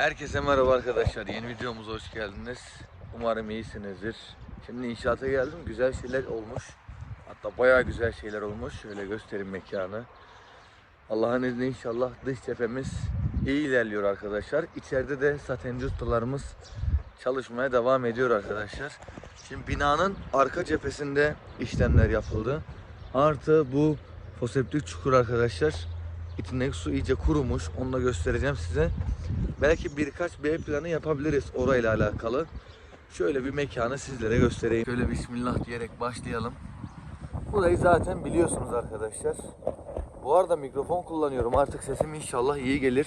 Herkese merhaba arkadaşlar. Yeni videomuza hoş geldiniz. Umarım iyisinizdir. Şimdi inşaata geldim. Güzel şeyler olmuş. Hatta bayağı güzel şeyler olmuş. Şöyle göstereyim mekanı. Allah'ın izniyle inşallah dış cephemiz iyi ilerliyor arkadaşlar. İçeride de satenci ustalarımız çalışmaya devam ediyor arkadaşlar. Şimdi binanın arka cephesinde işlemler yapıldı. Artı bu foseptik çukur arkadaşlar. İçindeki su iyice kurumuş. Onu da göstereceğim size. Belki birkaç B planı yapabiliriz orayla alakalı. Şöyle bir mekanı sizlere göstereyim. Şöyle bismillah diyerek başlayalım. Burayı zaten biliyorsunuz arkadaşlar. Bu arada mikrofon kullanıyorum. Artık sesim inşallah iyi gelir.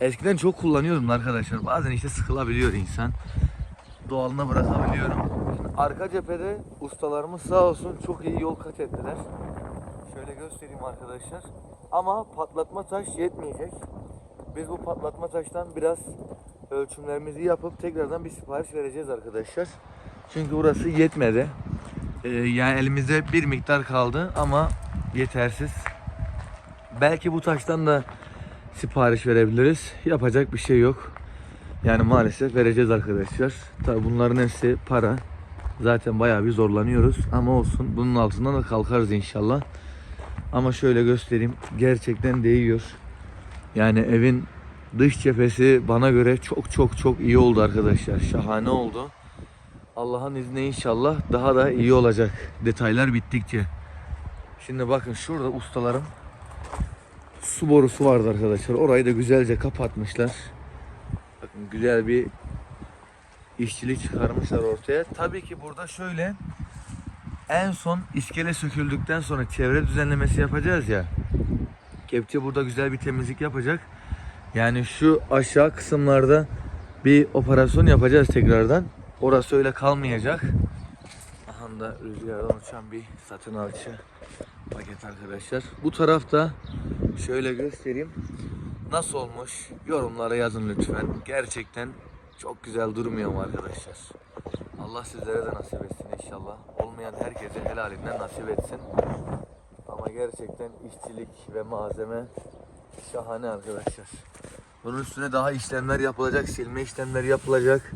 Eskiden çok kullanıyordum arkadaşlar. Bazen işte sıkılabiliyor insan. Doğalına bırakabiliyorum. Arka cephede ustalarımız sağ olsun çok iyi yol kat ettiler. Şöyle göstereyim arkadaşlar. Ama patlatma taş yetmeyecek. Biz bu patlatma taştan biraz ölçümlerimizi yapıp tekrardan bir sipariş vereceğiz arkadaşlar. Çünkü burası yetmedi. Ee, yani elimizde bir miktar kaldı ama yetersiz. Belki bu taştan da sipariş verebiliriz. Yapacak bir şey yok. Yani maalesef vereceğiz arkadaşlar. Tabi bunların hepsi para. Zaten bayağı bir zorlanıyoruz ama olsun. Bunun altından da kalkarız inşallah. Ama şöyle göstereyim. Gerçekten değiyor. Yani evin dış cephesi bana göre çok çok çok iyi oldu arkadaşlar. Şahane oldu. Allah'ın izniyle inşallah daha da iyi olacak detaylar bittikçe. Şimdi bakın şurada ustalarım su borusu vardı arkadaşlar. Orayı da güzelce kapatmışlar. Bakın güzel bir işçilik çıkarmışlar ortaya. Tabii ki burada şöyle en son iskele söküldükten sonra çevre düzenlemesi yapacağız ya. Kepçe burada güzel bir temizlik yapacak. Yani şu aşağı kısımlarda bir operasyon yapacağız tekrardan. Orası öyle kalmayacak. Aha da rüzgardan uçan bir satın alçı paket arkadaşlar. Bu tarafta şöyle göstereyim. Nasıl olmuş? Yorumlara yazın lütfen. Gerçekten çok güzel durmuyor mu arkadaşlar? Allah sizlere de nasip etsin inşallah. Olmayan herkese helalinden nasip etsin. Ama gerçekten işçilik ve malzeme şahane arkadaşlar. Bunun üstüne daha işlemler yapılacak, silme işlemleri yapılacak.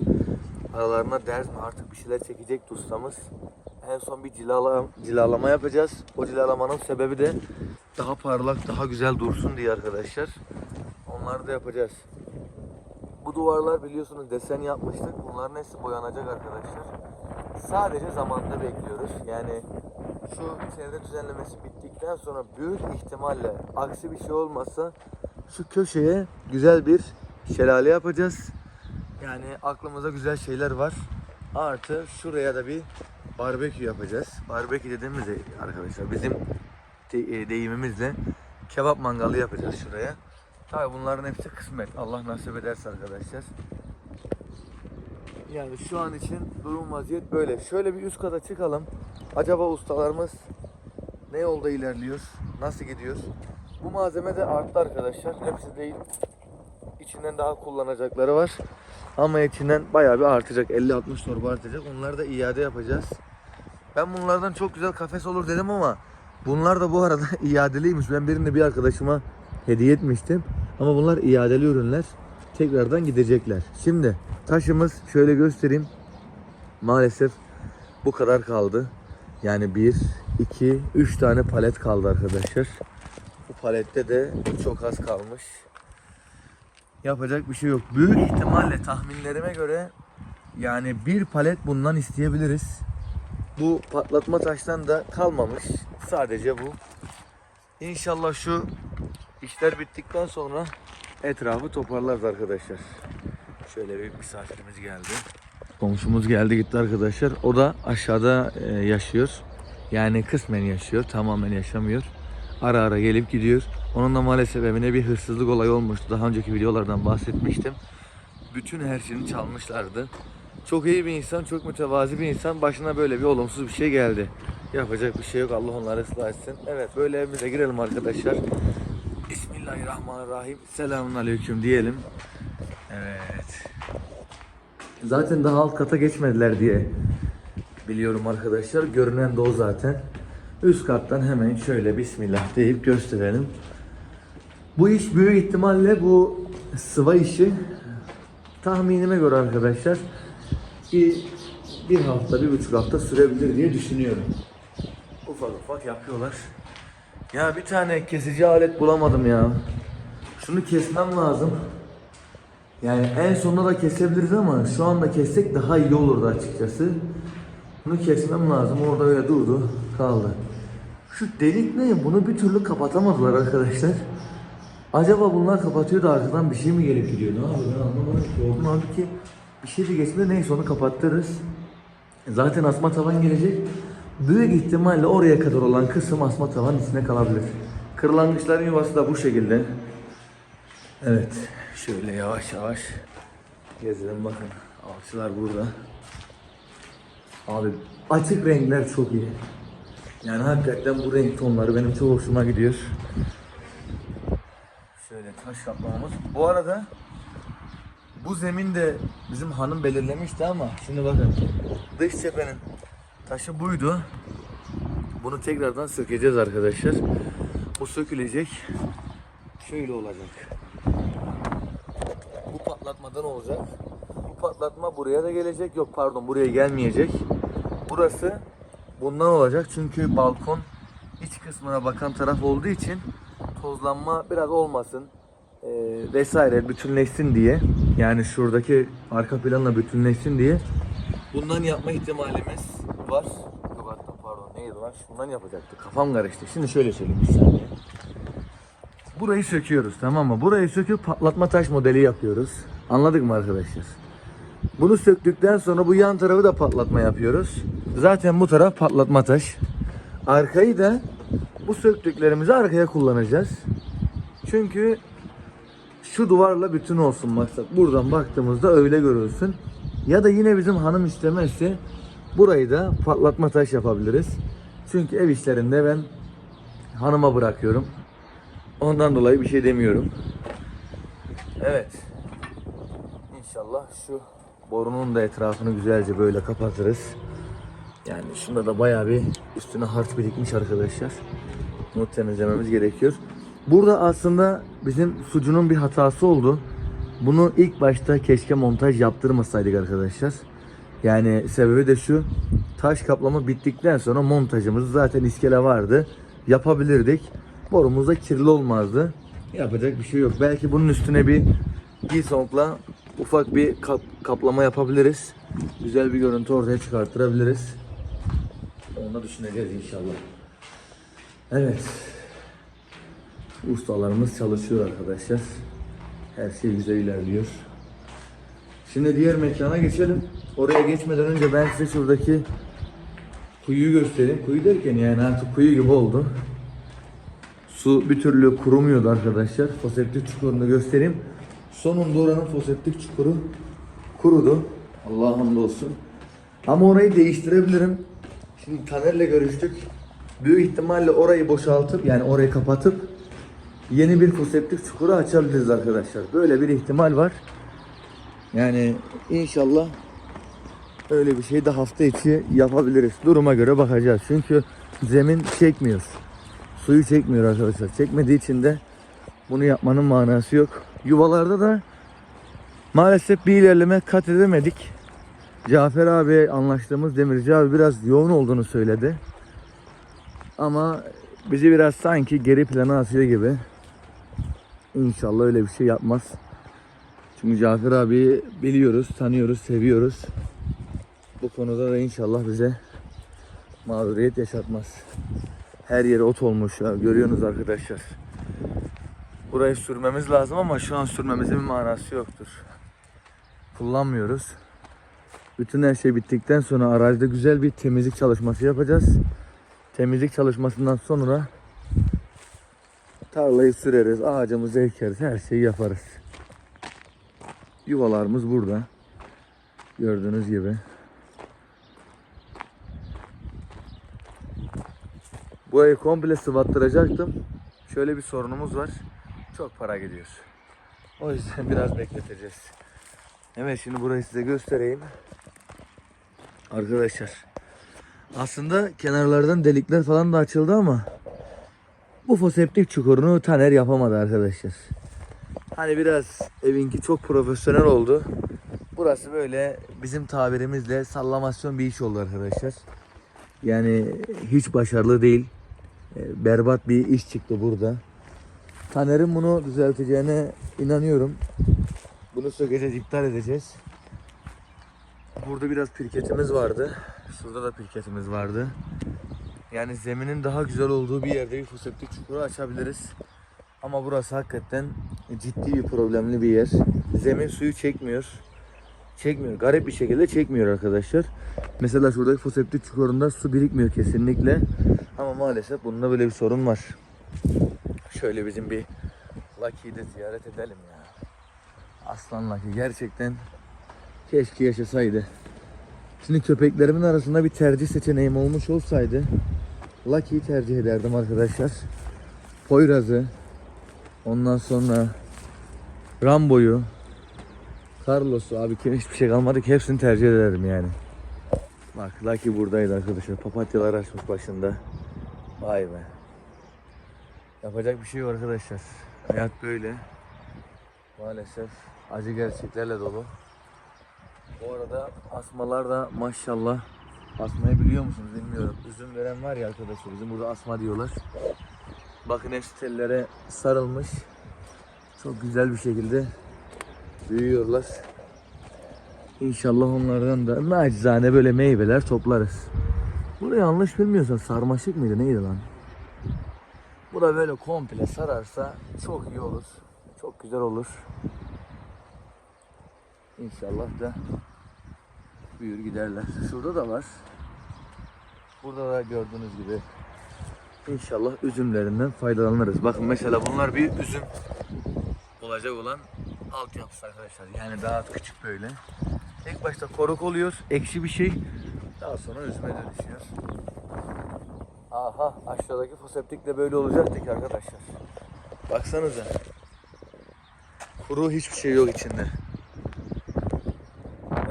Aralarına ders mi artık bir şeyler çekecek ustamız. En son bir cilala, cilalama yapacağız. O cilalamanın sebebi de daha parlak, daha güzel dursun diye arkadaşlar. Onları da yapacağız. Bu duvarlar biliyorsunuz desen yapmıştık. Bunların hepsi boyanacak arkadaşlar. Sadece zamanını bekliyoruz. Yani şu çevre düzenlemesi bittikten sonra büyük ihtimalle aksi bir şey olmazsa şu köşeye güzel bir şelale yapacağız. Yani aklımıza güzel şeyler var. Artı şuraya da bir barbekü yapacağız. Barbekü dediğimiz de arkadaşlar bizim e, deyimimizle kebap mangalı yapacağız şuraya. Tabii bunların hepsi kısmet. Allah nasip ederse arkadaşlar. Yani şu an için durum vaziyet böyle. Şöyle bir üst kata çıkalım. Acaba ustalarımız ne yolda ilerliyor? Nasıl gidiyor? Bu malzeme de arttı arkadaşlar. Hepsi değil. İçinden daha kullanacakları var. Ama içinden bayağı bir artacak. 50-60 torba artacak. Onları da iade yapacağız. Ben bunlardan çok güzel kafes olur dedim ama bunlar da bu arada iadeliymiş. Ben birini bir arkadaşıma hediye etmiştim. Ama bunlar iadeli ürünler. Tekrardan gidecekler. Şimdi taşımız şöyle göstereyim. Maalesef bu kadar kaldı. Yani 1, 2, 3 tane palet kaldı arkadaşlar. Bu palette de çok az kalmış. Yapacak bir şey yok. Büyük ihtimalle tahminlerime göre yani bir palet bundan isteyebiliriz. Bu patlatma taştan da kalmamış. Sadece bu. İnşallah şu işler bittikten sonra etrafı toparlarız arkadaşlar. Şöyle bir misafirimiz geldi. Komşumuz geldi gitti arkadaşlar. O da aşağıda e, yaşıyor. Yani kısmen yaşıyor. Tamamen yaşamıyor. Ara ara gelip gidiyor. Onun da maalesef evine bir hırsızlık olayı olmuştu. Daha önceki videolardan bahsetmiştim. Bütün her şeyini çalmışlardı. Çok iyi bir insan, çok mütevazi bir insan. Başına böyle bir olumsuz bir şey geldi. Yapacak bir şey yok. Allah onları ıslah etsin. Evet böyle evimize girelim arkadaşlar. Bismillahirrahmanirrahim. Selamun aleyküm diyelim. Evet. Zaten daha alt kata geçmediler diye biliyorum arkadaşlar. Görünen de o zaten. Üst kattan hemen şöyle Bismillah deyip gösterelim. Bu iş büyük ihtimalle bu sıva işi tahminime göre arkadaşlar bir, bir hafta, bir buçuk hafta sürebilir diye düşünüyorum. Ufak ufak yapıyorlar. Ya bir tane kesici alet bulamadım ya. Şunu kesmem lazım. Yani en sonunda da kesebiliriz ama şu anda kessek daha iyi olurdu açıkçası. Bunu kesmem lazım. Orada öyle durdu. Kaldı. Şu delik ne? Bunu bir türlü kapatamadılar arkadaşlar. Acaba bunlar kapatıyor da arkadan bir şey mi gelip gidiyor? Ne yapıyor ben anlamadım ki. Oradan halbuki bir şey de geçmedi. Neyse onu kapattırırız. Zaten asma tavan gelecek. Büyük ihtimalle oraya kadar olan kısım asma tavanın içine kalabilir. Kırlangıçların yuvası da bu şekilde. Evet. Şöyle yavaş yavaş gezelim bakın. Avcılar burada. Abi açık renkler çok iyi. Yani hakikaten bu renk tonları benim çok hoşuma gidiyor. Şöyle taş kaplamamız. Bu arada bu zemin de bizim hanım belirlemişti ama şimdi bakın dış cephenin taşı buydu. Bunu tekrardan sökeceğiz arkadaşlar. Bu sökülecek. Şöyle olacak. Bu patlatmadan olacak. Bu patlatma buraya da gelecek. Yok pardon buraya gelmeyecek. Burası bundan olacak. Çünkü balkon iç kısmına bakan taraf olduğu için tozlanma biraz olmasın e, vesaire bütünleşsin diye yani şuradaki arka planla bütünleşsin diye bundan yapma ihtimalimiz var. Yok pardon neydi lan? Şundan yapacaktık. Kafam karıştı. Şimdi şöyle söyleyeyim bir saniye. Burayı söküyoruz tamam mı? Burayı söküp patlatma taş modeli yapıyoruz. Anladık mı arkadaşlar? Bunu söktükten sonra bu yan tarafı da patlatma yapıyoruz. Zaten bu taraf patlatma taş. Arkayı da bu söktüklerimizi arkaya kullanacağız. Çünkü şu duvarla bütün olsun maksat. Buradan baktığımızda öyle görülsün. Ya da yine bizim hanım istemezse burayı da patlatma taş yapabiliriz. Çünkü ev işlerinde ben hanıma bırakıyorum. Ondan dolayı bir şey demiyorum. Evet. İnşallah şu borunun da etrafını güzelce böyle kapatırız. Yani şunda da bayağı bir üstüne harç birikmiş arkadaşlar. Bunu temizlememiz gerekiyor. Burada aslında bizim sucunun bir hatası oldu. Bunu ilk başta keşke montaj yaptırmasaydık arkadaşlar. Yani sebebi de şu. Taş kaplama bittikten sonra montajımız zaten iskele vardı. Yapabilirdik. Borumuz da kirli olmazdı. Yapacak bir şey yok. Belki bunun üstüne bir Gilsong'la ufak bir kap- kaplama yapabiliriz. Güzel bir görüntü ortaya çıkartırabiliriz. Onu da düşüneceğiz inşallah. Evet. Ustalarımız çalışıyor arkadaşlar. Her şey güzel ilerliyor. Şimdi diğer mekana geçelim. Oraya geçmeden önce ben size şuradaki kuyuyu göstereyim. Kuyu derken yani artık kuyu gibi oldu. Su bir türlü kurumuyordu arkadaşlar. Foseptik çukurunu göstereyim. Sonunda oranın foseptik çukuru kurudu. Allah'a hamdolsun. Ama orayı değiştirebilirim. Şimdi Taner'le görüştük. Büyük ihtimalle orayı boşaltıp yani orayı kapatıp yeni bir foseptik çukuru açabiliriz arkadaşlar. Böyle bir ihtimal var. Yani inşallah öyle bir şey de hafta içi yapabiliriz. Duruma göre bakacağız. Çünkü zemin çekmiyor. Suyu çekmiyor arkadaşlar. Çekmediği için de bunu yapmanın manası yok. Yuvalarda da maalesef bir ilerleme kat edemedik. Cafer abi anlaştığımız demirci abi biraz yoğun olduğunu söyledi. Ama bizi biraz sanki geri plana atıyor gibi. İnşallah öyle bir şey yapmaz. Çünkü Cafer abi biliyoruz, tanıyoruz, seviyoruz. Bu konuda da inşallah bize mağduriyet yaşatmaz. Her yeri ot olmuş ya. Görüyorsunuz arkadaşlar. Burayı sürmemiz lazım ama şu an sürmemizin bir manası yoktur. Kullanmıyoruz. Bütün her şey bittikten sonra arazide güzel bir temizlik çalışması yapacağız. Temizlik çalışmasından sonra tarlayı süreriz, ağacımızı ekeriz, her şeyi yaparız. Yuvalarımız burada. Gördüğünüz gibi. Bu evi komple sıvattıracaktım. Şöyle bir sorunumuz var. Çok para gidiyor. O yüzden biraz bekleteceğiz. Evet şimdi burayı size göstereyim. Arkadaşlar. Aslında kenarlardan delikler falan da açıldı ama bu foseptik çukurunu Taner yapamadı arkadaşlar. Hani biraz evinki çok profesyonel oldu. Burası böyle bizim tabirimizle sallamasyon bir iş oldu arkadaşlar. Yani hiç başarılı değil. E, Berbat bir iş çıktı burada. Taner'in bunu düzelteceğine inanıyorum. Bunu sökeceğiz, iptal edeceğiz. Burada biraz pirketimiz vardı. Şurada da pirketimiz vardı. Yani zeminin daha güzel olduğu bir yerde bir foseptik çukuru açabiliriz. Ama burası hakikaten ciddi bir problemli bir yer. Zemin suyu çekmiyor. Çekmiyor. Garip bir şekilde çekmiyor arkadaşlar. Mesela şuradaki foseptik çukurunda su birikmiyor kesinlikle. Ama maalesef bunda böyle bir sorun var. Şöyle bizim bir Lucky'yi de ziyaret edelim ya. Aslan Lucky gerçekten keşke yaşasaydı. Şimdi köpeklerimin arasında bir tercih seçeneğim olmuş olsaydı Lucky'yi tercih ederdim arkadaşlar. Poyraz'ı ondan sonra Rambo'yu Carlos'u abi hiçbir şey kalmadı ki hepsini tercih ederdim yani. Bak Lucky buradaydı arkadaşlar. Papatyalar açmış başında. Vay be. Yapacak bir şey yok arkadaşlar. Hayat böyle. Maalesef acı gerçeklerle dolu. Bu arada asmalar da maşallah asmayı biliyor musunuz bilmiyorum. Üzüm veren var ya arkadaşlar bizim burada asma diyorlar. Bakın hepsi sarılmış. Çok güzel bir şekilde büyüyorlar. İnşallah onlardan da nacizane böyle meyveler toplarız. Bunu yanlış bilmiyorsan sarmaşık mıydı neydi lan? Bu da böyle komple sararsa çok iyi olur. Çok güzel olur. İnşallah da büyür giderler. Şurada da var. Burada da gördüğünüz gibi İnşallah üzümlerinden faydalanırız. Bakın mesela bunlar bir üzüm olacak olan altyapısı arkadaşlar. Yani daha küçük böyle. İlk başta koruk oluyor, ekşi bir şey. Daha sonra üzüme dönüşüyor. Aha aşağıdaki foseptik de böyle olacaktı ki arkadaşlar. Baksanıza. Kuru hiçbir şey yok içinde.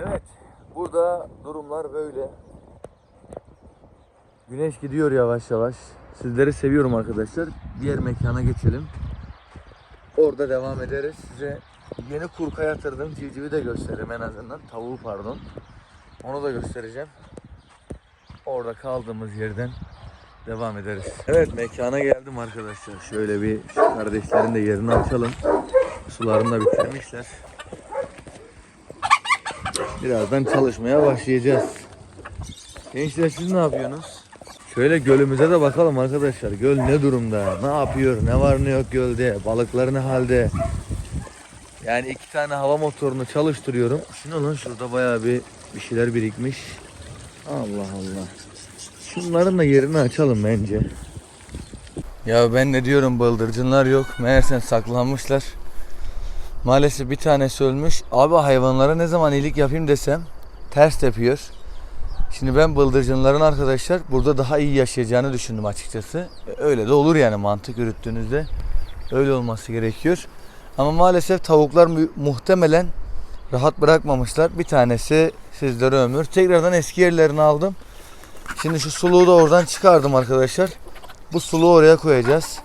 Evet. Burada durumlar böyle. Güneş gidiyor yavaş yavaş. Sizleri seviyorum arkadaşlar. Diğer mekana geçelim. Orada devam ederiz. Size yeni kurka yatırdım. Civcivi de gösteririm en azından. Tavuğu pardon. Onu da göstereceğim. Orada kaldığımız yerden devam ederiz. Evet mekana geldim arkadaşlar. Şöyle bir kardeşlerin de yerini açalım. Sularını da bitirmişler. Birazdan çalışmaya başlayacağız. Gençler siz ne yapıyorsunuz? Şöyle gölümüze de bakalım arkadaşlar. Göl ne durumda? Ne yapıyor? Ne var ne yok gölde? Balıklar ne halde? Yani iki tane hava motorunu çalıştırıyorum. Şunu lan şurada bayağı bir bir şeyler birikmiş. Allah Allah. Şunların da yerini açalım bence. Ya ben ne diyorum bıldırcınlar yok. Meğerse saklanmışlar. Maalesef bir tanesi ölmüş. Abi hayvanlara ne zaman iyilik yapayım desem ters yapıyor. Şimdi ben bıldırcınların arkadaşlar burada daha iyi yaşayacağını düşündüm açıkçası. Öyle de olur yani mantık yürüttüğünüzde. Öyle olması gerekiyor. Ama maalesef tavuklar mu- muhtemelen rahat bırakmamışlar. Bir tanesi sizlere ömür. Tekrardan eski yerlerini aldım. Şimdi şu suluğu da oradan çıkardım arkadaşlar. Bu suluğu oraya koyacağız.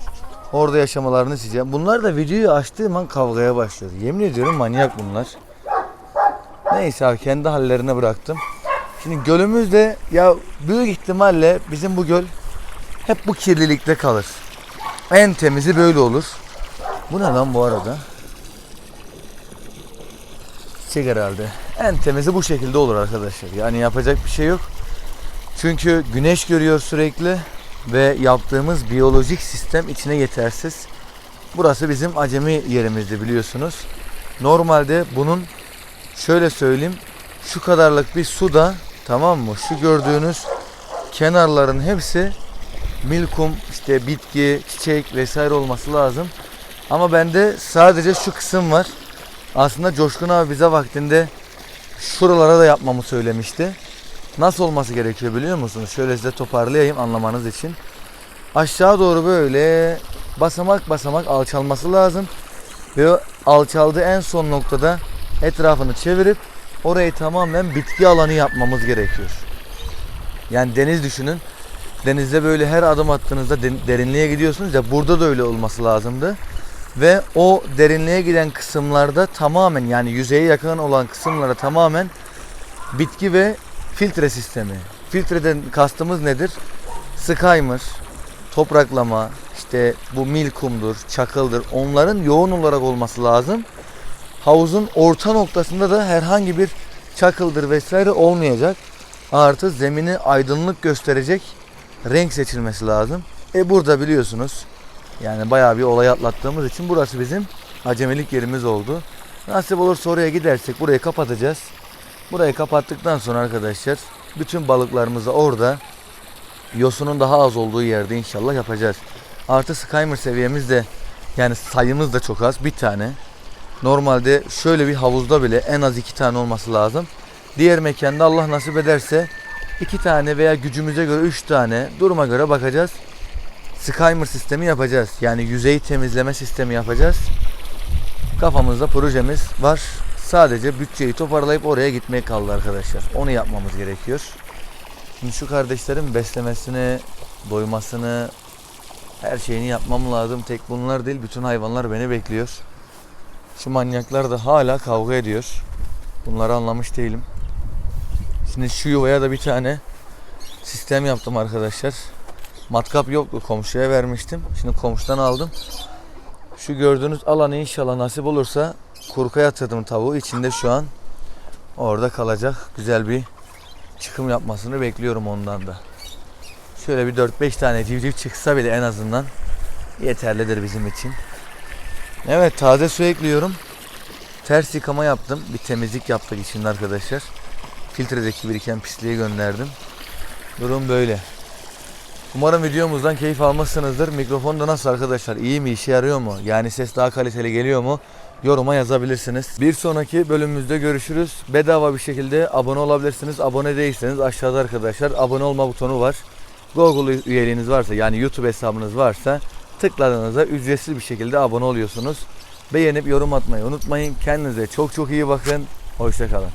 Orada yaşamalarını isteyeceğim. Bunlar da videoyu açtığım an kavgaya başladı. Yemin ediyorum manyak bunlar. Neyse abi kendi hallerine bıraktım. Şimdi gölümüzde ya büyük ihtimalle bizim bu göl hep bu kirlilikte kalır. En temizi böyle olur. Bu ne lan bu arada? Çiçek herhalde. En temizi bu şekilde olur arkadaşlar. Yani yapacak bir şey yok. Çünkü güneş görüyor sürekli ve yaptığımız biyolojik sistem içine yetersiz. Burası bizim acemi yerimizdi biliyorsunuz. Normalde bunun şöyle söyleyeyim şu kadarlık bir suda tamam mı? Şu gördüğünüz kenarların hepsi milkum işte bitki, çiçek vesaire olması lazım. Ama bende sadece şu kısım var. Aslında Coşkun abi bize vaktinde şuralara da yapmamı söylemişti. Nasıl olması gerekiyor biliyor musunuz? Şöyle size toparlayayım anlamanız için. Aşağı doğru böyle basamak basamak alçalması lazım. Ve alçaldığı en son noktada etrafını çevirip orayı tamamen bitki alanı yapmamız gerekiyor. Yani deniz düşünün. Denizde böyle her adım attığınızda derinliğe gidiyorsunuz ya burada da öyle olması lazımdı. Ve o derinliğe giden kısımlarda tamamen yani yüzeye yakın olan kısımlara tamamen bitki ve filtre sistemi. Filtreden kastımız nedir? Skymer, topraklama, işte bu mil kumdur, çakıldır. Onların yoğun olarak olması lazım. Havuzun orta noktasında da herhangi bir çakıldır vesaire olmayacak. Artı zemini aydınlık gösterecek renk seçilmesi lazım. E burada biliyorsunuz yani bayağı bir olay atlattığımız için burası bizim acemilik yerimiz oldu. Nasip olursa oraya gidersek burayı kapatacağız. Burayı kapattıktan sonra arkadaşlar bütün balıklarımızı orada yosunun daha az olduğu yerde inşallah yapacağız. Artı Skymer seviyemiz de yani sayımız da çok az. Bir tane. Normalde şöyle bir havuzda bile en az iki tane olması lazım. Diğer mekanda Allah nasip ederse iki tane veya gücümüze göre üç tane duruma göre bakacağız. Skymer sistemi yapacağız. Yani yüzey temizleme sistemi yapacağız. Kafamızda projemiz var. Sadece bütçeyi toparlayıp oraya gitmeye kaldı arkadaşlar. Onu yapmamız gerekiyor. Şimdi şu kardeşlerin beslemesini, doymasını, her şeyini yapmam lazım. Tek bunlar değil, bütün hayvanlar beni bekliyor. Şu manyaklar da hala kavga ediyor. Bunları anlamış değilim. Şimdi şu yuvaya da bir tane sistem yaptım arkadaşlar. Matkap yoktu komşuya vermiştim. Şimdi komşudan aldım. Şu gördüğünüz alanı inşallah nasip olursa kurka yatırdım tavuğu. İçinde şu an orada kalacak. Güzel bir çıkım yapmasını bekliyorum ondan da. Şöyle bir 4-5 tane civciv çıksa bile en azından yeterlidir bizim için. Evet taze su ekliyorum. Ters yıkama yaptım. Bir temizlik yaptık içinde arkadaşlar. Filtredeki biriken pisliği gönderdim. Durum böyle. Umarım videomuzdan keyif almışsınızdır. Mikrofon da nasıl arkadaşlar? İyi mi? İşe yarıyor mu? Yani ses daha kaliteli geliyor mu? Yoruma yazabilirsiniz. Bir sonraki bölümümüzde görüşürüz. Bedava bir şekilde abone olabilirsiniz. Abone değilseniz aşağıda arkadaşlar abone olma butonu var. Google üyeliğiniz varsa yani YouTube hesabınız varsa tıkladığınızda ücretsiz bir şekilde abone oluyorsunuz. Beğenip yorum atmayı unutmayın. Kendinize çok çok iyi bakın. Hoşçakalın.